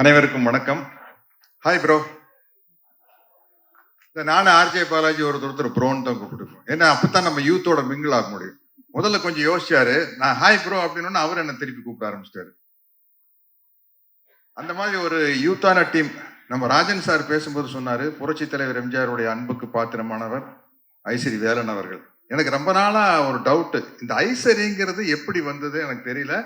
அனைவருக்கும் வணக்கம். Hi bro இந்த நானும் ஆர்ஜே பாலாஜி ஒருத்தர் ஒருத்தர் ப்ரோன்னு தான் கூப்பிட்டுருக்கோம். ஏன்னா அப்பதான் நம்ம யூத்தோட மிங்கிள் ஆக முடியும். முதல்ல கொஞ்சம் யோசிச்சாரு. நான் ஹாய் ப்ரோ அப்படின்னு அவர் என்ன திருப்பி கூப்பிட ஆரம்பிச்சிட்டாரு. அந்த மாதிரி ஒரு யூத்தான டீம் நம்ம ராஜன் சார் பேசும்போது சொன்னாரு புரட்சி தலைவர் எம்ஜிஆருடைய அன்புக்கு பாத்திரமானவர் ஐஸ்வரி வேலன் அவர்கள். எனக்கு ரொம்ப நாளா ஒரு டவுட்டு இந்த ஐசரிங்கிறது எப்படி வந்தது எனக்கு தெரியல.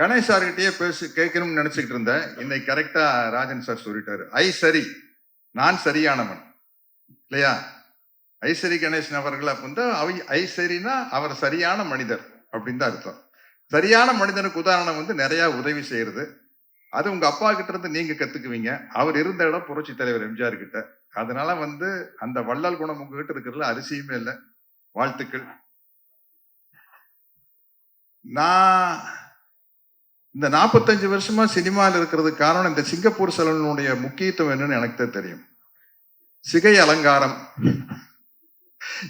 கணேஷ் சார்கிட்டயே பேசி கேட்கணும்னு நினைச்சுக்கிட்டு இருந்தேன். இன்னைக்கு கரெக்டா ராஜன் சார் சொல்லிட்டாரு. ஐ சரி நான் சரியானவன். இல்லையா? ஐசரி கணேசன் அவர்கள் அப்படின்னா வந்து அவை ஐஸ்வரினா அவர் சரியான மனிதர் அப்படின்னு தான் அர்த்தம். சரியான மனிதனுக்கு உதாரணம் வந்து நிறைய உதவி செய்யறது. அது உங்க அப்பா கிட்ட இருந்து நீங்க கத்துக்குவீங்க. அவர் இருந்த இடம் புரட்சி தலைவர் எம்ஜிஆர் கிட்ட. அதனால வந்து அந்த வள்ளல் குணம் உங்ககிட்ட இருக்கிறதுல அரிசியுமே இல்லை. வாழ்த்துக்கள். நான் இந்த நாற்பத்தஞ்சு வருஷமா சினிமாவில் இருக்கிறதுக்கு காரணம் இந்த சிங்கப்பூர் சலனுடைய முக்கியத்துவம் என்னன்னு எனக்கு தான் தெரியும். சிகை அலங்காரம்.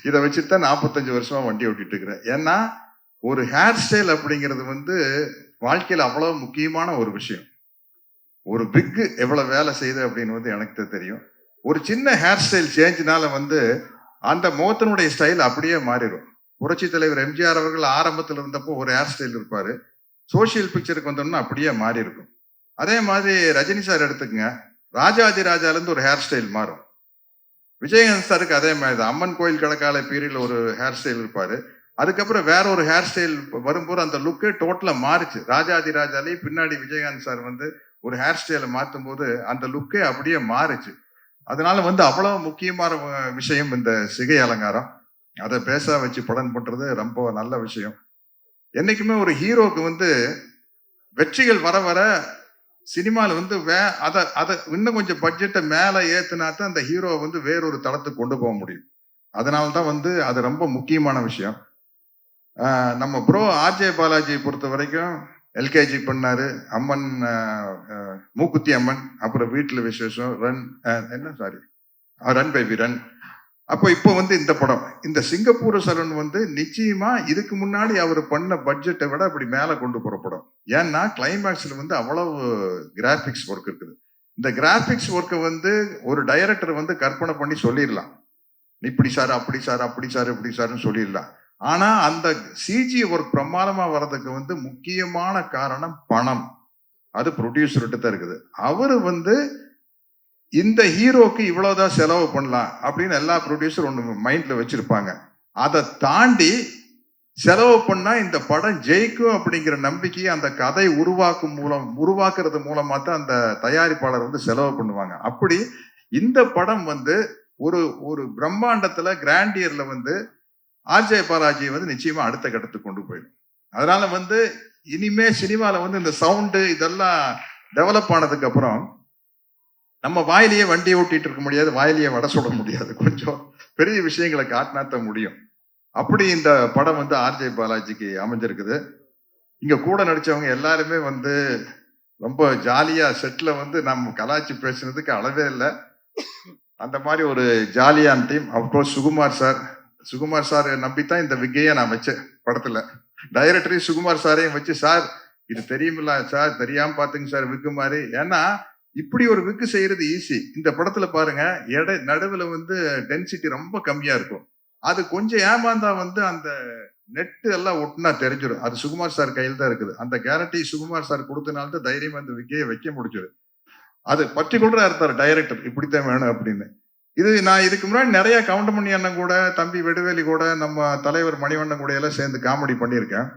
இதை வச்சுட்டு தான் நாற்பத்தஞ்சு வருஷமா வண்டி ஓட்டிட்டு இருக்கிறேன். ஏன்னா ஒரு ஹேர் ஸ்டைல் அப்படிங்கிறது வந்து வாழ்க்கையில் அவ்வளவு முக்கியமான ஒரு விஷயம். ஒரு பிக்கு எவ்வளவு வேலை செய்யுது அப்படின்னு வந்து எனக்கு தான் தெரியும். ஒரு சின்ன ஹேர் ஸ்டைல் சேஞ்சினால வந்து அந்த முகத்தினுடைய ஸ்டைல் அப்படியே மாறிடும். புரட்சி தலைவர் எம்ஜிஆர் அவர்கள் ஆரம்பத்தில் இருந்தப்போ ஒரு ஹேர் ஸ்டைல் இருப்பாரு. சோஷியல் பிக்சருக்கு வந்தோம்னா அப்படியே மாறி இருக்கும். அதே மாதிரி ரஜினி சார் எடுத்துக்கங்க. ராஜாதி ராஜாலேருந்து ஒரு ஹேர் ஸ்டைல் மாறும். விஜயகாந்த் சாருக்கு அதே மாதிரி தான். அம்மன் கோயில் கடக்கால பீரியடில் ஒரு ஹேர் ஸ்டைல் இருப்பார். அதுக்கப்புறம் வேற ஒரு ஹேர் ஸ்டைல் வரும்போது அந்த லுக்கு டோட்டலாக மாறுச்சு. ராஜாதி ராஜாலே பின்னாடி விஜயகாந்த் சார் வந்து ஒரு ஹேர் ஸ்டைலை மாற்றும் போது அந்த லுக்கே அப்படியே மாறுச்சு. அதனால வந்து அவ்வளோ முக்கியமான விஷயம் இந்த சிகை அலங்காரம். அதை பேச வச்சு படம் பண்ணுறது ரொம்ப நல்ல விஷயம். என்றைக்குமே ஒரு ஹீரோக்கு வந்து வெற்றிகள் வர வர சினிமாவில் வந்து வே அதை அதை இன்னும் கொஞ்சம் பட்ஜெட்டை மேலே ஏத்துனா தான் அந்த ஹீரோவை வந்து வேறொரு தளத்துக்கு கொண்டு போக முடியும். அதனால தான் வந்து அது ரொம்ப முக்கியமான விஷயம். நம்ம ப்ரோ ஆர்ஜே பாலாஜி பொறுத்த வரைக்கும் எல்கேஜி பண்ணாரு அம்மன் மூக்குத்தி அம்மன் அப்புறம் வீட்டில் விசேஷம் ரன் என்ன சாரி ரன் பேபி ரன் அப்போ இப்போ வந்து இந்த படம். இந்த சிங்கப்பூர் சரண் வந்து நிச்சயமா இதுக்கு முன்னாடி அவர் பண்ண பட்ஜெட்டை விட அப்படி மேலே கொண்டு போற படம். ஏன்னா கிளைமேக்ஸ்ல வந்து அவ்வளவு கிராஃபிக்ஸ் ஒர்க் இருக்குது. இந்த கிராஃபிக்ஸ் ஒர்க்கை வந்து ஒரு டைரக்டர் வந்து கற்பனை பண்ணி சொல்லிடலாம். இப்படி சார் அப்படி சார் அப்படி சார் இப்படி சார்னு சொல்லிடலாம். ஆனா அந்த சிஜி ஒர்க் பிரமாதமா வர்றதுக்கு வந்து முக்கியமான காரணம் பணம். அது ப்ரொடியூசர்கிட்ட தான் இருக்குது. அவர் வந்து இந்த ஹீரோக்கு இவ்வளவுதான் செலவு பண்ணலாம் அப்படின்னு எல்லா ப்ரொடியூசர் ஒன்று மைண்ட்ல வச்சிருப்பாங்க. அதை தாண்டி செலவு பண்ணா இந்த படம் ஜெயிக்கும் அப்படிங்கிற நம்பிக்கையை அந்த கதை உருவாக்கும் மூலம் உருவாக்குறது மூலமா தான் அந்த தயாரிப்பாளர் வந்து செலவு பண்ணுவாங்க. அப்படி இந்த படம் வந்து ஒரு ஒரு பிரம்மாண்டத்துல கிராண்டியர்ல வந்து ஆர்ஜே பாலாஜி வந்து நிச்சயமா அடுத்த கட்டத்துக்கு கொண்டு போயிடும். அதனால வந்து இனிமே சினிமாவில் வந்து இந்த சவுண்டு இதெல்லாம் டெவலப் ஆனதுக்கு அப்புறம் நம்ம வாயிலேயே வண்டியை ஓட்டிட்டு இருக்க முடியாது வாயிலேயே வடை சுட முடியாது. கொஞ்சம் பெரிய விஷயங்களை காட்டினாத்த முடியும். அப்படி இந்த படம் வந்து ஆர்ஜே பாலாஜிக்கு அமைஞ்சிருக்குது. இங்க கூட நடிச்சவங்க எல்லாருமே வந்து ரொம்ப ஜாலியா செட்ல வந்து நம்ம கலாச்சி பேசுனதுக்கு அளவே இல்லை. அந்த மாதிரி ஒரு ஜாலியான team of course Sukumar sir Sukumar sir தான் இந்த விக்கையை நான் வச்சேன் படத்துல. டைரக்டரையும் சுகுமார் சாரையும் வச்சு சார் இது தெரியுமில்ல சார் தெரியாம பாத்துங்க சார் விக்கு மாதிரி ஏன்னா இப்படி ஒரு விக்கு செய்யறது ஈஸி இந்த படத்துல பாருங்க எடை நடுவில் வந்து டென்சிட்டி ரொம்ப கம்மியா இருக்கும். அது கொஞ்சம் ஏமாந்தா வந்து அந்த நெட்டு எல்லாம் ஒட்டுனா தெரிஞ்சிடும். அது சுகுமார் சார் கையில் தான் இருக்குது. அந்த கேரண்டி சுகுமார் சார் கொடுத்தனால்தான் தைரியமா அந்த விக்கையை வைக்க முடிஞ்சது. அது பர்டிகுலரா இருந்தார் டைரக்டர் இப்படித்தான் வேணும் அப்படின்னு. இது நான் இதுக்கு முன்னாடி நிறைய கவுண்டமணி அண்ணன் கூட தம்பி வெடுவேலி கூட நம்ம தலைவர் மணிவண்ணன் கூட எல்லாம் சேர்ந்து காமெடி பண்ணியிருக்கேன்.